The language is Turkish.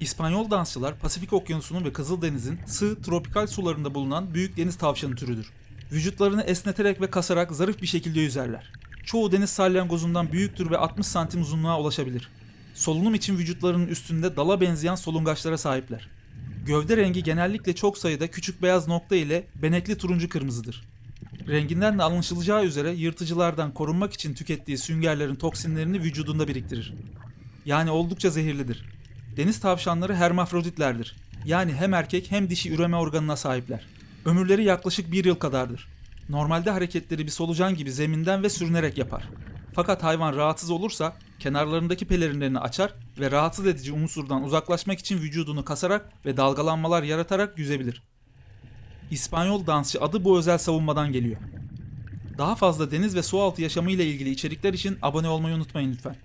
İspanyol dansçılar Pasifik Okyanusu'nun ve Kızıldeniz'in sığ tropikal sularında bulunan büyük deniz tavşanı türüdür. Vücutlarını esneterek ve kasarak zarif bir şekilde yüzerler. Çoğu deniz salyangozundan büyüktür ve 60 santim uzunluğa ulaşabilir. Solunum için vücutlarının üstünde dala benzeyen solungaçlara sahipler. Gövde rengi genellikle çok sayıda küçük beyaz nokta ile benekli turuncu kırmızıdır. Renginden de anlaşılacağı üzere yırtıcılardan korunmak için tükettiği süngerlerin toksinlerini vücudunda biriktirir. Yani oldukça zehirlidir. Deniz tavşanları hermafroditlerdir. Yani hem erkek hem dişi üreme organına sahipler. Ömürleri yaklaşık bir yıl kadardır. Normalde hareketleri bir solucan gibi zeminden ve sürünerek yapar. Fakat hayvan rahatsız olursa kenarlarındaki pelerinlerini açar ve rahatsız edici unsurdan uzaklaşmak için vücudunu kasarak ve dalgalanmalar yaratarak yüzebilir. İspanyol dansçı adı bu özel savunmadan geliyor. Daha fazla deniz ve sualtı yaşamı ile ilgili içerikler için abone olmayı unutmayın lütfen.